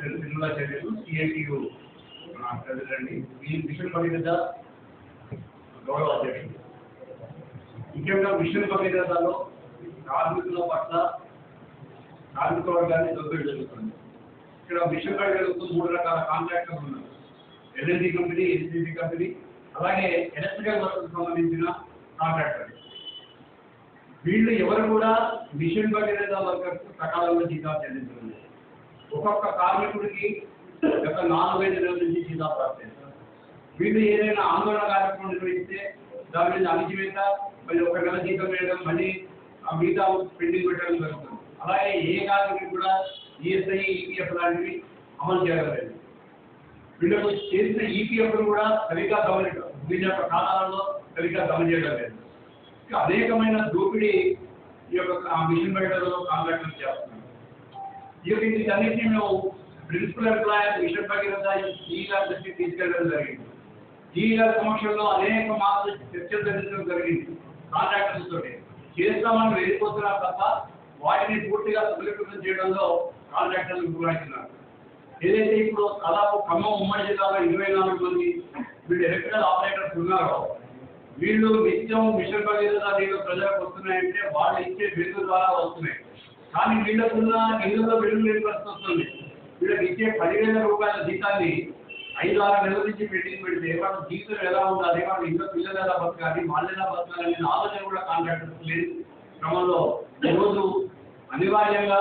తిరుమల చర్యలు CITU president ఈ mission Bhagiratha గౌరవ అధ్యక్షుడు. ముఖ్యంగా మిషన్ భగీరథలో కార్మికుల పట్ల కార్మిక వర్గాన్ని దొంగలు జరుగుతుంది ఇక్కడ మిషన్ భగీరథకు మూడు రకాల కాంట్రాక్టర్లు ఉన్నారు. ఎల్ఎన్జీ కంపెనీ ఎన్సీబీ కంపెనీ అలాగే ఎలక్ట్రికల్ వర్క్ సంబంధించిన కాంట్రాక్టర్ వీళ్ళు ఎవరు కూడా మిషన్ భగీరథ వర్కర్స్ సకాలంలో జీతాలు చెల్లించడం లేదు. ఒక్కొక్క కార్మికుడికి గత నాలుగైదు రోజుల నుంచి జీతాలు రాలేదు వీళ్ళు ఏదైనా ఆందోళన కార్యక్రమం నిర్వహిస్తే దాని మీద అణిచివేత మళ్ళీ ఒక నెల జీతం వేయడం మళ్ళీ ఆ మిగతా పెండింగ్ పెట్టడం జరుగుతుంది. అలాగే ఏ కార్మికుడికి కూడా ఈఎస్ఐ ఈపీఎఫ్ లాంటివి అమలు చేయలేదు వీళ్ళకు చేసిన ఈపీఎఫ్ కూడా సరిగ్గా గమనించడం వీళ్ళ యొక్క ఖాతాలలో సరిగ్గా గమనించడం లేదు. అనేకమైన దోపిడీ ఈ యొక్క మిషన్ పెట్టడంలో కాంట్రాక్టులు చేస్తున్నారు. ఈ మేము ప్రిన్సిపల్ ఎంప్లాయర్ మిషన్ భగీరథ ఈ గారి దృష్టికి తీసుకెళ్ళడం జరిగింది. ఈ గారి సమక్షంలో అనేక మార్పులు చర్చలు జరగడం జరిగింది. కాంట్రాక్టర్స్ తోటి చేస్తామని వెళ్ళిపోతున్నారు తప్ప వాటిని పూర్తిగా సఫలీకృతం చేయడంలో కాంట్రాక్టర్లు గురవుతున్నారు ఏదైతే ఇప్పుడు దాదాపు ఖమ్మం ఉమ్మడి జిల్లాలో ఇరవై నాలుగు మంది వీళ్ళు ఎలక్ట్రికల్ ఆపరేటర్స్ ఉన్నారో వీళ్ళు నిత్యం మిషన్ భగీరథ నీళ్ళు ప్రజలకు వస్తున్నాయంటే వాళ్ళు ఇచ్చే బిల్లు ద్వారా వస్తున్నాయి. కానీ వీళ్ళకున్న ఇళ్ళలో బిల్లు లేని పరిస్థితి వస్తుంది. వీళ్ళకి ఇచ్చే పదివేల రూపాయల జీతాన్ని ఐదు ఆరు నెలల నుంచి పెండింగ్ పెడితే వాళ్ళ జీవితం ఎలా ఉండాలి? వాళ్ళ ఇంట్లో పిల్లలు ఎలా బతకాలి? వాళ్ళు ఎలా బతకాలి అనే ఆలోచన కూడా కాంట్రాక్టర్స్ లేదు క్రమంలో ఈరోజు అనివార్యంగా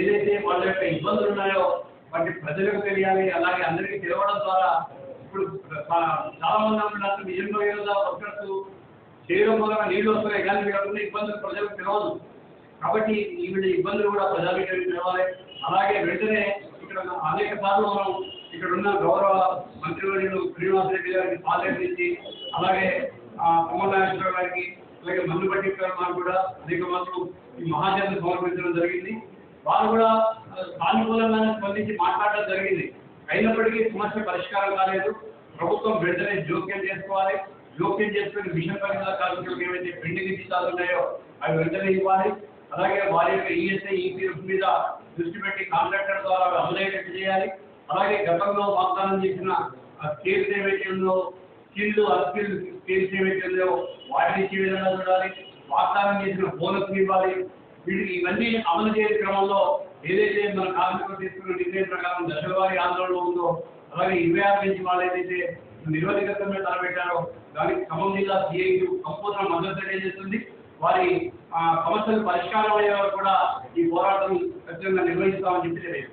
ఏదైతే వాళ్ళ యొక్క ఇబ్బందులు ఉన్నాయో వాటి ప్రజలకు తెలియాలి. అలాగే అందరికీ తెలవడం ద్వారా ఇప్పుడు చాలా మంది అంటున్నారు నిజంగా ఏదో వర్కర్స్ చేయడం వల్ల నీళ్ళు వస్తున్నాయి. కానీ వీళ్ళకున్న ఇబ్బందులు ప్రజలకు తెలవదు. కాబట్టి ఈ ఇబ్బందులు కూడా ప్రజానికి తెలవాలి. అలాగే వెంటనే ఇక్కడ అనేక సార్లు మనం ఇక్కడ ఉన్న గౌరవ మంత్రివర్యులు శ్రీనివాస రెడ్డి గారికి పాల్గొనించి అలాగే ఆ, కమల్ నాగేశ్వర గారికి అలాగే మందు పట్టికర్ గారు కూడా అనేక మంది ఈ మహాజన్ సమర్పించడం జరిగింది. వారు కూడా సానుకూలంగానే స్పందించి మాట్లాడడం జరిగింది. అయినప్పటికీ సమస్య పరిష్కారం కాలేదు. ప్రభుత్వం వెంటనే జోక్యం చేసుకోవాలి. జోక్యం చేసుకుని మిషన్ పరిధిలో కార్మికులకు ఏవైతే పెండింగ్ జీతాలు ఉన్నాయో అవి వెంటనే ఇవ్వాలి. అలాగే వారి యొక్క ఈఎస్ఐ ఈపీఎఫ్ మీద దృష్టి పెట్టి కాంట్రాక్టర్ ద్వారా అమలయ్యేటట్టు చేయాలి. అలాగే గతంలో వాగ్దానం చేసిన ఆ స్కేల్స్ ఏవైతే స్కిల్ అన్స్కిల్ స్కేల్స్ ఏవైతే ఉందో వాటిని ఇచ్చే విధంగా చూడాలి. వాగ్దానం చేసిన బోనస్ ఇవ్వాలి. వీటికి ఇవన్నీ అమలు చేసే క్రమంలో ఏదైతే మన కార్మికులు తీసుకున్న నిర్ణయం ప్రకారం దశలవారి ఆందోళన ఉందో అలాగే ఇరవై ఆరు నుంచి వాళ్ళు ఏదైతే నిరోధకత్వం మీద తలపెట్టారో దానికి ఖమ్మం జిల్లా సిఐటి సంపూర్ణ మద్దతు తెలియజేస్తుంది. వారి సమస్యలు పరిష్కారం అయ్యే వరకు కూడా ఈ పోరాటం ఖచ్చితంగా నిర్వహిస్తామని చెప్పి తెలియదు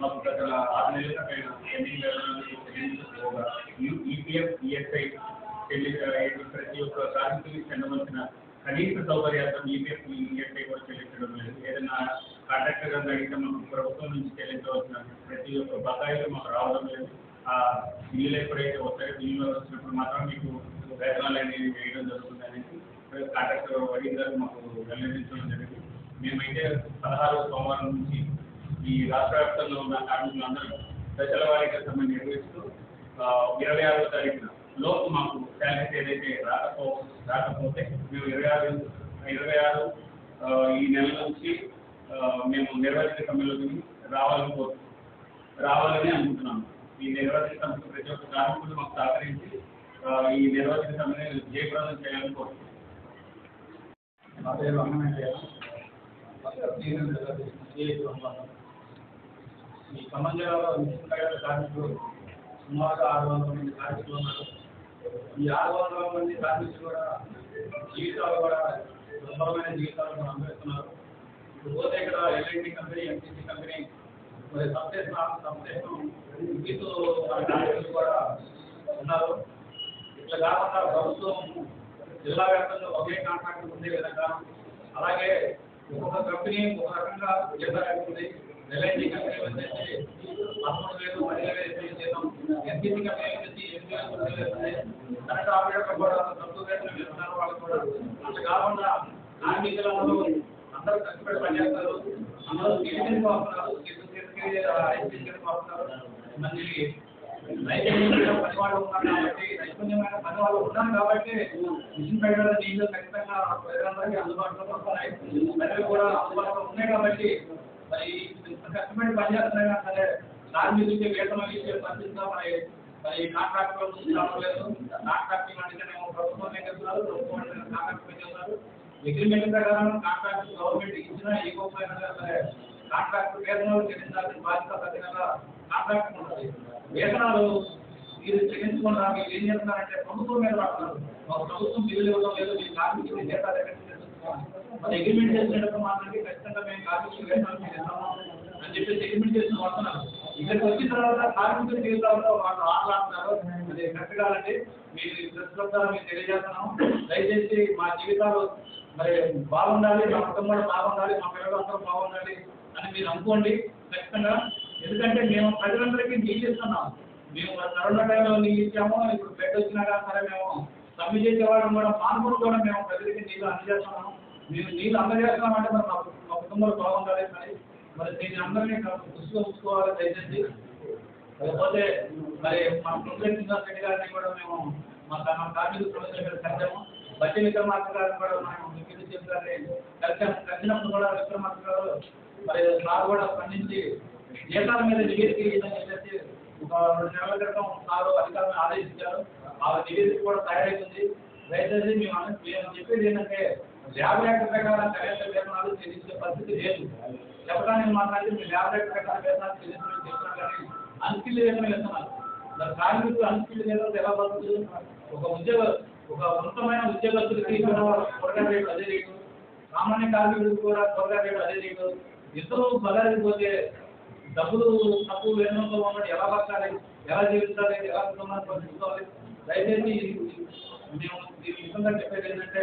మాకు గత ఆరు నెలల పైన పెండింగ్ చెల్లించకపోగా ఈపీఎఫ్ ఈఎస్ఐ ప్రతి ఒక్క కార్మికులకి చెందవలసిన కనీస సౌకర్యార్థం ఈపీఎఫ్ ఈఎస్ఐ కూడా చెల్లించడం లేదు ఏదైనా కాంట్రాక్టర్ గారు అడిగితే మాకు ప్రభుత్వం నుంచి చెల్లించవలసిన ప్రతి ఒక్క బకాయిలు మాకు రావడం లేదు ఆ బిల్లులు ఎప్పుడైతే వస్తాయో బిల్లులు వచ్చినప్పుడు మాత్రం మీకు వేతనాలు అనేవి వేయడం జరుగుతుంది అనేసి కాంట్రాక్టర్ వడి గారు మాకు వెల్లడించడం జరిగింది. మేమైతే పదహారు సోమవారం నుంచి ఈ రాష్ట్ర వ్యాప్తంలో ఉన్న కార్మికులందరూ దశల వారీగా సమ్మె నిర్వహిస్తూ ఇరవై ఆరో తారీఖున లోపు మాకు శాలరీస్ ఏదైతే రాకపో రాకపోతే మేము ఇరవై ఆరు ఇరవై ఆరు ఈ నెల నుంచి మేము నిర్వహించే సమ్మెలోకి రావాలని కోరు రావాలని అనుకుంటున్నాము. ఈ నిర్వాచిత సంస్థ ప్రతి ఒక్క కార్మికుడు మాకు సహకరించి ఈ నిర్వాచిత సంస్థని జయప్రదం చేయాలని కోరుతున్నాం ఈ ఖమ్మం జిల్లాలో నిశ్చిత కార్మికులు సుమారుగా ఆరు వందల మంది కార్మికులు ఉన్నారు. ఈ ఆరు వందల మంది కార్మికులు కూడా జీవితాలు కూడా దుర్భరమైన జీవితాలు మనం అనుభవిస్తున్నారు ఇప్పుడు పోతే ఇక్కడ ఎల్ఐటి కంపెనీ ఎంపీసీ కంపెనీ మరి సబ్స్టేషన్ సబ్స్టేషన్ విద్యుత్ కూడా ఉన్నారు. ఇట్లా కాకుండా ప్రభుత్వం జిల్లా వ్యాప్తంగా ఒకే కాంట్రాక్ట్ ఉండే విధంగా అలాగే ఒక్కొక్క కంపెనీ ఒక రకంగా జిల్లా ఉంది ఎల్ఐటి కంపెనీ వచ్చేసి పదమూడు వేలు పదిహేను వేలు ఇరవై జీతం ఎన్సీసీ కంపెనీ వచ్చేసి ఎనిమిది వేలు తొమ్మిది వేలు ఉంది కరెంట్ ఆపరేటర్ కూడా తక్కువ ఇస్తున్నారు వాళ్ళు కూడా. అట్లా కాకుండా కార్మికులందరూ అందరూ కష్టపడి పనిచేస్తారు. అందరూ సీనియర్ వస్తున్నారు నైపుణ్యమైన పని వాళ్ళు ఉన్నారు కాబట్టి నైపుణ్యమైన పని వాళ్ళు ఉన్నారు కాబట్టి మిషన్ పెట్టడం నీళ్ళు ఖచ్చితంగా ప్రజలందరికీ అందుబాటులో వస్తున్నాయి ప్రజలు కూడా అందుబాటులో ఉన్నాయి కాబట్టి మరి ఇంత పనిచేస్తున్నాయి సరే కార్మికులకి వేతనం ఇచ్చే మరి మరి కాంట్రాక్టులు ముందుకు లేదు అంటేనేమో ప్రభుత్వం ఏం చెప్తున్నారు ప్రభుత్వం అంటే కాంట్రాక్ట్ ఏం అగ్రిమెంట్ ప్రకారం కాంట్రాక్ట్ గవర్నమెంట్ ఇచ్చినా ఇవ్వకపోయినా సరే కాంట్రాక్ట్ వేతనాలు చెల్లించాల్సిన బాధ్యత ప్రతి నెల కాంట్రాక్ట్ ఉంటుంది వేతనాలు మీరు చెల్లించకుండా మీరు ఏం చేస్తున్నారంటే ప్రభుత్వం మీద పడుతున్నారు. మాకు ప్రభుత్వం బిల్లులు ఇవ్వడం లేదు మీ కార్మికులు జీతాలు అది అగ్రిమెంట్ చేసినప్పుడు మాత్రమే ఖచ్చితంగా మేము కార్మికులు వేతనాలు మీరు ఇస్తాము అని చెప్పేసి అగ్రిమెంట్ చేసిన వస్తున్నారు ఇక్కడికి వచ్చిన తర్వాత కార్మికుల జీవితాల్లో వాళ్ళు ఆటలాడుతున్నారు అది కరెక్ట్ కాదండి. మీరు ప్రస్తుతం మీకు తెలియజేస్తున్నాం దయచేసి మా జీవితాలు మరి బాగుండాలి మా కుటుంబాలు కూడా బాగుండాలి మా పిల్లలందరూ బాగుండాలి. అని మీరు అనుకోండి ఖచ్చితంగా. ఎందుకంటే మేము ప్రజలందరికీ నీళ్ళు ఇస్తున్నాం. మేము కరోనా టైంలో నీళ్ళు ఇచ్చాము ఇప్పుడు బెడ్ వచ్చినా కానీ సరే మేము సమ్మె చేసేవాళ్ళం కూడా మానవులు కూడా మేము ప్రజలకి నీళ్ళు అందజేస్తున్నాము. మేము నీళ్ళు అందజేస్తున్నామంటే మరి మా మా కుటుంబాలు బాగుండాలి మరి మరి దీన్ని అందరినీ దృష్టిలో ఉంచుకోవాలి దయచేసి. లేకపోతే మరి మా కుటుంబ రెడ్డి గారిని కూడా మేము మా మా కార్మిక సమస్యల మీద కలిసాము బట్టి విక్రమార్క గారిని కూడా మనం డిప్యూటీ చీఫ్ కలిసాము కలిసినప్పుడు కూడా విక్రమార్క గారు మరి సార్ కూడా స్పందించి జీతాల మీద నివేదిక ఇవ్వాలని ఒక రెండు నెలల క్రితం సారు అధికారులను ఆదేశించారు. ఆ నివేదిక కూడా తయారైంది. దయచేసి మేము మేము చెప్పేది ఏంటంటే ల్యాబ్ యాక్ట్ ప్రకారం కనీస వేతనాలు చెల్లించే పరిస్థితి లేదు. చెప్పడానికి మాట్లాడితే మీ ల్యాబ్ యాక్ట్ ప్రకారం వేతనాలు చెల్లించడం చెప్తున్నారు కానీ అన్స్కిల్ వేతనం ఇస్తున్నారు కార్మికులు అన్స్కిల్ వేతనం ఎలా బతుకుతుంది ఒక ఉద్యోగ ఒక ఉన్నతమైన ఉద్యోగస్తులకి కూడా త్వరగా రేటు అదే రేటు. సామాన్య కార్మికులకు కూడా త్వరగా రేటు అదే రేటు. ఇద్దరు బలారిపోతే డబ్బులు తక్కువ వేతనంతో ఉన్నాడు ఎలా బతకాలి? ఎలా జీవించాలి? ఎలా కుటుంబాన్ని బతుకుకోవాలి దయచేసి మేము దీని విధంగా చెప్పేది ఏంటంటే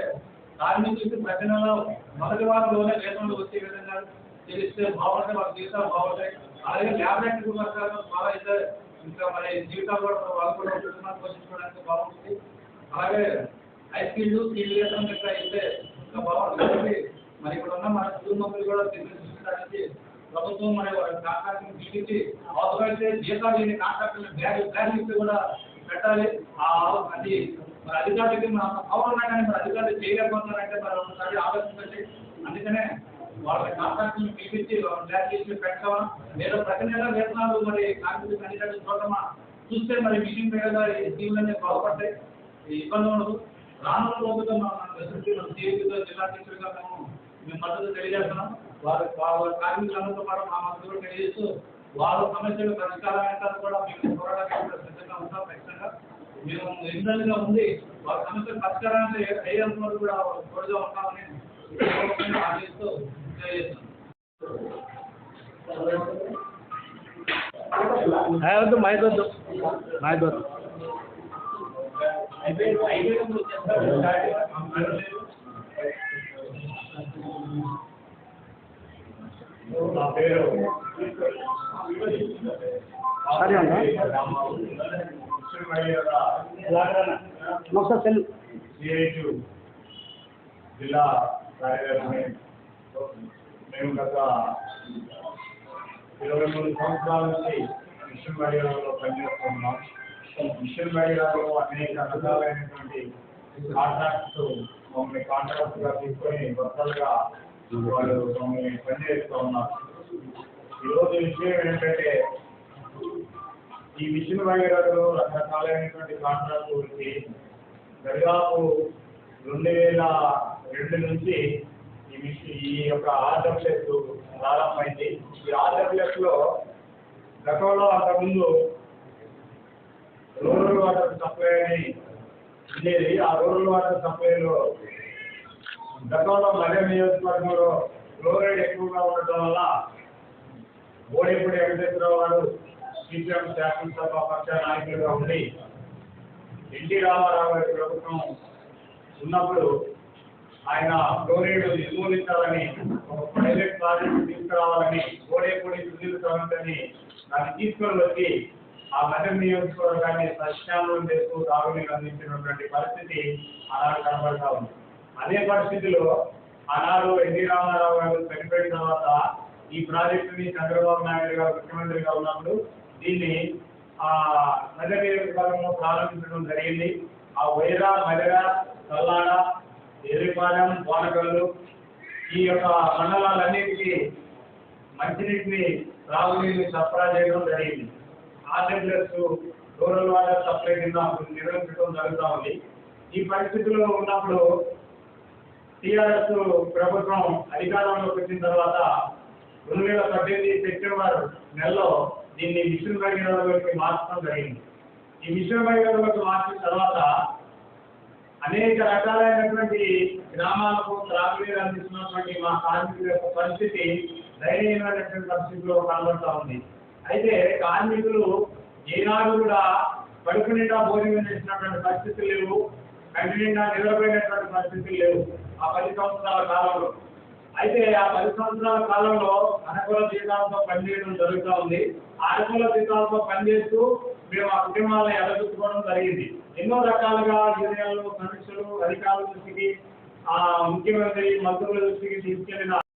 కార్మికులకి ప్రతి నెల మొదటి వారంలోనే వేతనాలు వచ్చే విధంగా తెలిస్తే బాగుంటాయి వాళ్ళ జీవితాలు బాగుంటాయి. అలాగే ల్యాబ్ యాక్టివ్ వర్గాలు బాగా అయితే ఇంకా మరి జీవితాలు కూడా వాళ్ళు కూడా కుటుంబాన్ని పోషించుకోవడానికి బాగుంటుంది. అలాగే హై స్కిల్ స్కిల్ వేతనం అయితే ఇంకా బాగుంటుంది. మరి ఇక్కడ ఉన్న మన కుటుంబాలు కూడా తీసుకుంటానికి ప్రభుత్వం మరి కాంట్రాక్ట్ పిలిపించి అవసరమైతే జీతాలు లేని కాంట్రాక్టులు బ్యాగ్ బ్యాగ్ ఇస్తే కూడా పెట్టాలి. అది మరి అధికారులకి మన పవర్ ఉన్నా కానీ మరి అధికారులు చేయలేకపోతున్నారంటే మరి ఒకసారి ఆలోచించండి అందుకనే వాళ్ళ కాంట్రాక్టులను పిలిపించి బ్యాగ్ చేసి పెట్టామా లేదా ప్రతి నెల వేతనాలు మరి కార్మికులు అధికారులు చూడమా చూస్తే మరి మిషన్ మీద ఈ బాగుపడతాయి ఇబ్బంది ఉండదు. రానున్న రోజుల్లో మనం జిల్లా అధ్యక్షుడిగా మేము మేము మద్దతు తెలియజేస్తున్నాం. వారి వారి కార్మికులందరితో పాటు మా మద్దతు కూడా తెలియజేస్తూ వాళ్ళ సమస్యలు పరిష్కారం కూడా మేము పోరాటానికి సిద్ధంగా ఉంటాం ఖచ్చితంగా. మేము ఇంధనంగా ఉంది. వాళ్ళ సమస్యలు పరిష్కారానికి అయ్యేంత వరకు కూడా తోడుగా ఉంటామని ఆశిస్తూ తెలియజేస్తున్నాం. వద్దు మైక్ వద్దు. మైక్ వద్దు. సరే అన్న. ఒకసారి సెల్. జిల్లా మేము గత ఇరవై మూడు సంవత్సరాల నుంచి మిషన్ మర్యాదలో పనిచేస్తున్నాం. మిషన్ మర్యాదలో అనేక రకాలైనటువంటి కాంట్రాక్ట్స్ మమ్మల్ని కాంట్రాక్ట్గా తీసుకొని వర్తలుగా వాళ్ళు మమ్మల్ని పనిచేస్తూ ఉన్నారు. ఈరోజు విషయం ఏంటంటే ఈ మిషన్ భగీరథలో రకరకాలైనటువంటి కాంట్రాక్ట్ గురించి దరిదాపు రెండు వేల రెండు నుంచి ఈ మిషన్ ఈ యొక్క ఆర్డబ్ల్యూఎస్ ప్రారంభమైంది. ఈ ఆర్డబ్ల్యూఎస్లో గతంలో అంతకుముందు రూరల్ వాటర్ సప్లై అని ఉండేది. ఆ రూరల్ వాటర్ సప్లైలో గతంలో మధ్య నియోజకవర్గంలో ఫ్లోరైడ్ ఎక్కువగా ఉండటం వల్ల ఓడేపూడి వెంకటేశ్వరరావు గారు సిపిఎం శాసనసభ పక్ష నాయకులుగా ఉండి ఎన్టీ రామారావు గారి ప్రభుత్వం ఉన్నప్పుడు ఆయన ఫ్లోరైడ్ నిర్మూలించాలని ఒక ప్రైవేట్ ప్రాజెక్టు తీసుకురావాలని ఓడేపూడి సునీల్ సవంతని దాన్ని తీసుకొని వచ్చి ఆ మధ్య నియోజకవర్గాన్ని సస్యాలను చేస్తూ తాగునీరు అందించినటువంటి పరిస్థితి అలా కనబడతా ఉంది. అదే పరిస్థితిలో ఆనాడు ఎన్టీ రామారావు గారు చనిపోయిన తర్వాత ఈ ప్రాజెక్టుని చంద్రబాబు నాయుడు గారు ముఖ్యమంత్రిగా ఉన్నప్పుడు దీన్ని ఆ నగర ప్రారంభించడం జరిగింది. ఆ వైరా మగర కల్లాడ ఎర్రిపాలెం కోనకల్లు ఈ యొక్క మండలాలన్నిటికీ మంచినీటిని త్రాగునీటిని సరఫరా చేయడం జరిగింది. ఆర్డబ్ల్యూఎస్ రూరల్ వాటర్ సప్లై కింద అప్పుడు నిర్వహించడం జరుగుతూ ఉంది. ఈ పరిస్థితుల్లో ఉన్నప్పుడు టిఆర్ఎస్ ప్రభుత్వం అధికారంలోకి వచ్చిన తర్వాత రెండు వేల పద్దెనిమిది సెప్టెంబర్ నెలలో దీన్ని మిషన్ భగీరథలోకి మార్చడం జరిగింది. ఈ మిషన్ భగీరథలోకి మార్చిన తర్వాత అనేక రకాలైనటువంటి గ్రామాలకు త్రాగునీరు అందిస్తున్నటువంటి మా కార్మికుల యొక్క పరిస్థితి దయనీయమైనటువంటి పరిస్థితిలో కనబడతా ఉంది. అయితే కార్మికులు ఏనాడు కూడా కడుపు నిండా భోజనం చేసినటువంటి పరిస్థితులు లేవు. కంటిన్యూగా నిండా నిద్రపోయినటువంటి పరిస్థితులు లేవు ఆ పది సంవత్సరాల కాలంలో. అయితే ఆ పది సంవత్సరాల కాలంలో అనుకూల జీతాలతో పనిచేయడం జరుగుతూ ఉంది. అనుకూల జీతాలతో పనిచేస్తూ మేము ఆ కుటుంబాలను ఎలగొట్టుకోవడం జరిగింది. ఎన్నో రకాలుగా యూనియన్లు సమీక్షలు అధికారుల దృష్టికి ఆ ముఖ్యమంత్రి మంత్రుల దృష్టికి తీసుకెళ్ళిన